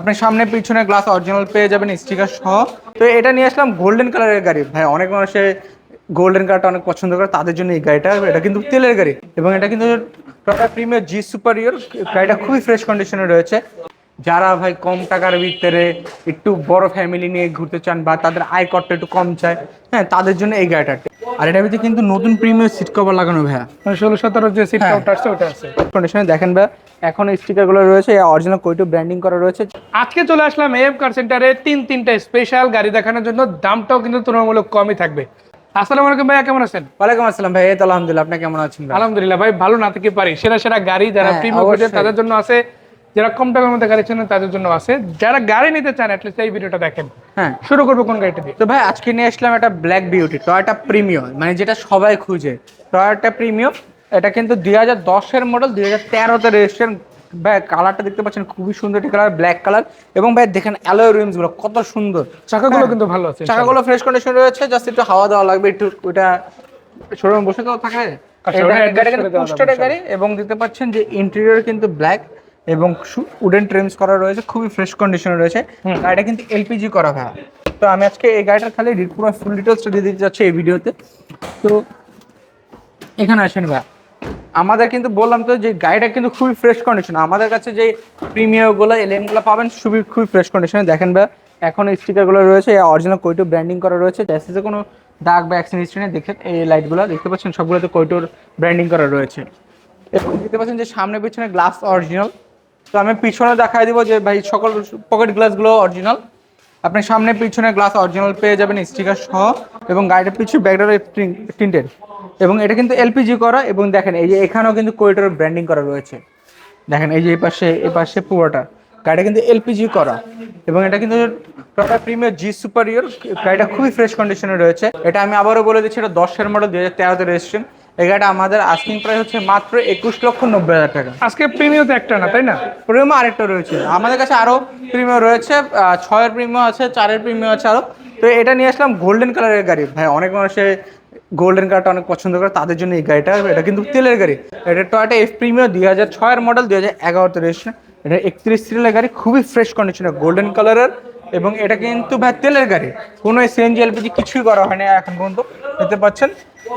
আপনি সামনে পিছনে গ্লাস অরিজিনাল পেয়ে যাবেন স্টিকার সহ। তো এটা নিয়ে আসলাম গোল্ডেন কালারের গাড়ি। ভাই অনেক মানুষে গোল্ডেন কালারটা অনেক পছন্দ করে তাদের জন্য এই গাড়িটা এটা কিন্তু তেলের গাড়ি। এবং এটা কিন্তু টাটা প্রিমিয়ার জি সুপারিয়র গাড়িটা খুবই ফ্রেশ কন্ডিশনে রয়েছে। যারা ভাই কম টাকার ভিতরে একটু বড় ফ্যামিলি নিয়ে ঘুরতে চান বা তাদের আয় করতে একটু কম চায় হ্যাঁ তাদের জন্য এই গাড়িটা। আর এটা ভিতরে কিন্তু নতুন প্রিমিয়ার সিট কভার লাগানো ভাইয়া। মানে ষোলো সতেরো যে সিট হ্যাঁ। কাউন্টার আছে ওটা আছে। কন্ডিশনে দেখেন ভাই এখন স্টিকারগুলো রয়েছে অরিজিনাল কোইটো ব্র্যান্ডিং করা রয়েছে। আজকে চলে আসলাম এফ কার সেন্টারে তিন তিনটা স্পেশাল গাড়ি দেখানোর জন্য দামটাও কিন্তু তুলনামূলক কমই থাকবে। আসসালামু আলাইকুম ভাইয়া কেমন আছেন? ওয়ালাইকুম আসসালাম ভাই এই তো আলহামদুলিল্লাহ আপনি কেমন আছেন আলহামদুলিল্লাহ ভাই ভালো না থেকে পারি? সেরা সেরা গাড়ি যারা প্রিমিয়াম অবশ্যই। তাদের জন্য আছে যারা কম টাকার মধ্যে গাড়ি চান তাদের জন্য আছে। যারা গাড়ি নিতে চান অ্যাটলিস্ট এই ভিডিওটা দেখেন। হ্যাঁ। শুরু করব কোন গাড়িটা দিয়ে? তো ভাই আজকে নিয়ে আসলাম একটা ব্ল্যাক বিউটি টয়োটা প্রিমিয়াম মানে যেটা সবাই খুঁজে। টয়োটা প্রিমিয়াম এটা কিন্তু দুই হাজার দশের মডেল দুই হাজার তেরোতে রেজিস্ট্রেশন ভাই কালারটা দেখতে পাচ্ছেন খুবই সুন্দর একটি কালার ব্ল্যাক কালার এবং ভাই দেখেন অ্যালোয় রিমসগুলো কত সুন্দর। চাকাগুলো হ্যাঁ। কিন্তু ভালো আছে চাকাগুলো ফ্রেশ কন্ডিশন রয়েছে জাস্ট একটু হাওয়া দেওয়া লাগবে একটু ওইটা শোরুম বসে তো থাকে। ওটা গাড়িটা গাড়ি এবং দেখতে পাচ্ছেন যে ইন্টেরিয়র কিন্তু ব্ল্যাক এবং উডেন ট্রিমস করা রয়েছে খুবই ফ্রেশ কন্ডিশনে রয়েছে। গাড়িটা কিন্তু এলপিজি করা ভাই। তো আমি আজকে এই গাড়িটার খালি পুরো ফুল ডিটেলসটা দিয়ে দিতে যাচ্ছি এই ভিডিওতে। তো এখানে আসেন ভাই। আমাদের কিন্তু বললাম তো যে গাড়িটা কিন্তু খুবই ফ্রেশ কন্ডিশন আমাদের কাছে যে প্রিমিয়ারগুলো এলিয়েনগুলো পাবেন, খুবই খুবই ফ্রেশ কন্ডিশনে দেখেন ভাই, এখন স্টিকারগুলো রয়েছে অরিজিনাল কোইটো ব্র্যান্ডিং করা রয়েছে। চ্যাসিসে কোনো দাগ বা অ্যাক্সিডেন্ট হিস্ট্রি দেখেন, এই লাইটগুলো দেখতে পাচ্ছেন, সবগুলোতে কোইটোর ব্র্যান্ডিং করা রয়েছে। এবং দেখতে পাচ্ছেন যে সামনে পিছনে গ্লাস অরিজিনাল তো আমি পিছনে দেখাই দিব যে ভাই, সকল পকেট গ্লাসগুলো অরিজিনাল আপনি সামনে পিছনে গ্লাস অরিজিনাল পেয়ে যাবেন স্টিকার সহ। এবং গাড়িটার পিছু ব্যাকডোর প্রিন্টেড এবং এটা কিন্তু এলপিজি করা এবং দেখেন এই যে এখানেও কিন্তু কোয়েটার ব্র্যান্ডিং করা রয়েছে। দেখেন এই যে এই পাশে এই পাশে পুরোটা। গাড়িটা কিন্তু এলপিজি করা। এবং এটা কিন্তু টাটা প্রিমিয়ার জি সুপারিয়র গাড়িটা খুবই ফ্রেশ কন্ডিশনে রয়েছে। এটা আমি আবারও বলে দিচ্ছি এটা দশের মডেল দুই হাজার তেরোতে রেজিস্ট্রেশন এই গাড়িটা আমাদের আস্কিং প্রাইস হচ্ছে মাত্র একুশ লক্ষ নব্বই হাজার টাকা। আজকে প্রিমিয়াম তো একটা না তাই না? প্রিমিয়াম আরেকটা রয়েছে। আমাদের কাছে আরও প্রিমিয়াম রয়েছে ছয়ের প্রিমিয়াম আছে চারের প্রিমিয়াম আছে আরও। তো এটা নিয়ে আসলাম গোল্ডেন কালারের গাড়ি। ভাই অনেক মানুষে গোল্ডেন কালারটা অনেক পছন্দ করে তাদের জন্য এই গাড়িটা এটা কিন্তু তেলের গাড়ি। এটা টয়টা এফ প্রিমিয়াম দুই হাজার ছয়ের মডেল দুই হাজার এগারোতে রেজিস্ট্রেশন এটা একত্রিশ সিরিয়ালের গাড়ি খুবই ফ্রেশ কন্ডিশনে গোল্ডেন কালারের এবং এটা কিন্তু ভাই তেলের গাড়ি। কোনো সিএনজি এলপিজি কিছুই করা হয়নি এখন পর্যন্ত দেখতে পাচ্ছেন?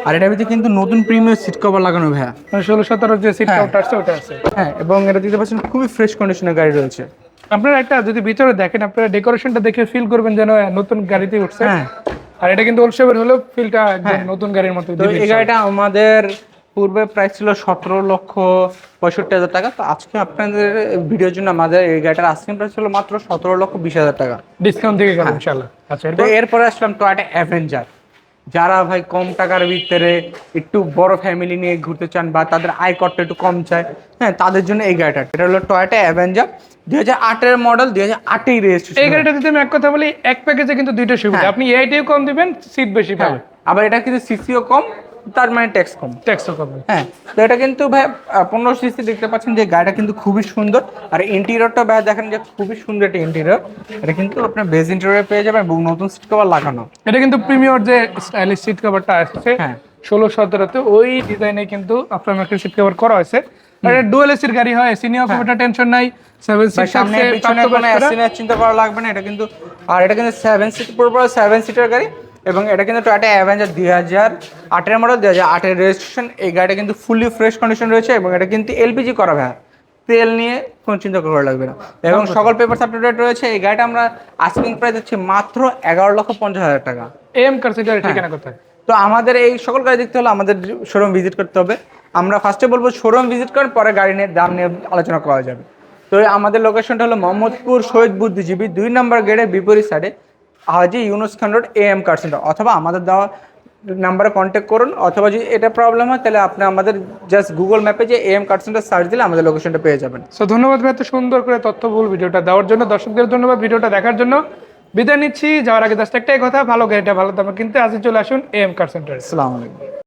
আর এটার ভিতরে কিন্তু নতুন প্রিমিয়াম সিট কভার লাগানো ভাইয়া। মানে ষোলো সতেরো যে সিট হ্যাঁ। কাউন্টার আছে ওটা আছে। হ্যাঁ এবং এটা দিতে পাচ্ছেন খুবই ফ্রেশ কন্ডিশনের গাড়ি রয়েছে। আপনারা একটা যদি ভিতরে দেখেন আপনারা ডেকোরেশনটা দেখে ফিল করবেন যেন নতুন গাড়িতে উঠছে। হ্যাঁ। আর এটা কিন্তু উৎসবের হলেও ফিলটা নতুন গাড়ির মতো তো এই গাড়িটা আমাদের পূর্বে প্রাইস ছিল সতেরো লক্ষ পঁয়ষট্টি হাজার টাকা। তো আজকে আপনাদের ভিডিওর জন্য আমাদের এই গাড়িটার আস্কিং প্রাইস ছিল মাত্র সতেরো লক্ষ বিশ হাজার টাকা। ডিসকাউন্ট থেকে হ্যাঁ। গেল ইনশাআল্লাহ। আচ্ছা তো এরপর? এরপরে আসলাম টয়টা অ্যাভেঞ্জার যারা ভাই কম টাকার ভিতরে একটু বড় ফ্যামিলি নিয়ে ঘুরতে চান বা তাদের আয় করতে একটু কম চায় হ্যাঁ তাদের জন্য এই গাড়িটা। এটা হলো টয়েটা অ্যাভেঞ্জার দুই হাজার আটের মডেল দুই হাজার আটেই এই রেজিস্ট্রেশন গাড়িটা যদি আমি এক কথা বলি এক প্যাকেজে কিন্তু দুইটা সুবিধা। হ্যাঁ। আপনি এআইটিও কম দিবেন সিট বেশি পাবেন। আবার এটা কিন্তু সিসিও কম। তার মানে ট্যাক্স কম। ট্যাক্সও কম। হ্যাঁ তো এটা কিন্তু ভাই পনেরো সিসি দেখতে পাচ্ছেন যে গাড়িটা কিন্তু খুবই সুন্দর। আর ইন্টেরিয়রটা ভাই দেখেন যে খুবই সুন্দর একটা ইন্টেরিয়র এটা কিন্তু আপনার বেজ ইন্টেরিয়র পেয়ে যাবেন এবং নতুন সিট কভার লাগানো। এটা কিন্তু প্রিমিয়ার যে স্টাইলিশ সিট কভারটা আসছে হ্যাঁ। ষোলো সতেরোতে ওই ডিজাইনে কিন্তু আপনার একটা সিট কভার করা হয়েছে। আর এটা ডুয়েল এসির গাড়ি হয় এসি নিয়েও খুব একটা টেনশন নাই। সেভেন সিক্স সামনে পিছনে কোনো অ্যাক্সিডেন্ট চিন্তা করা লাগবে না এটা কিন্তু আর এটা কিন্তু সেভেন সিট পুরো সেভেন সিটার গাড়ি। এবং এটা কিন্তু টয়টা অ্যাভেঞ্জার দুই হাজার আটের মডেল দুই হাজার আটের রেজিস্ট্রেশন এই গাড়িটা কিন্তু ফুললি ফ্রেশ কন্ডিশন রয়েছে এবং এটা কিন্তু এলপিজি করা ভাই তেল নিয়ে কোনো চিন্তা করা লাগবে না। এবং সকল পেপার আপ টু ডেট রয়েছে। এই গাড়িটা আমরা আস্কিং প্রাইস দিচ্ছি মাত্র এগারো লক্ষ পঞ্চাশ হাজার টাকা। এম কার সেটার ঠিকানা তো আমাদের এই সকল গাড়ি দেখতে হলে আমাদের শোরুম ভিজিট করতে হবে। আমরা ফার্স্টে বলব শোরুম ভিজিট করেন পরে গাড়ি নিয়ে দাম নিয়ে আলোচনা করা যাবে। তো আমাদের লোকেশনটা হলো মোহাম্মদপুর শহীদ বুদ্ধিজীবী দুই নম্বর গেটের বিপরীত সাইডে Haji Yunus Khan road A M car centre অথবা আমাদের দেওয়া নাম্বারে কন্ট্যাক্ট করুন অথবা যদি এটা প্রবলেম হয় তাহলে আপনি আমাদের জাস্ট গুগল ম্যাপে যে A M car centre search দিলে আমাদের লোকেশনটা পেয়ে যাবেন। সো ধন্যবাদ ভাই এত সুন্দর করে তথ্যবহুল ভিডিওটা দেওয়ার জন্য। দর্শকদের ধন্যবাদ ভিডিওটা দেখার জন্য। বিদায় নিচ্ছি যাওয়ার আগে জাস্ট একটাই কথা ভালো গাড়িটা ভালো দামে কিন্তু আজকে চলে আসুন এম কার সেন্টার আসসালামু আলাইকুম।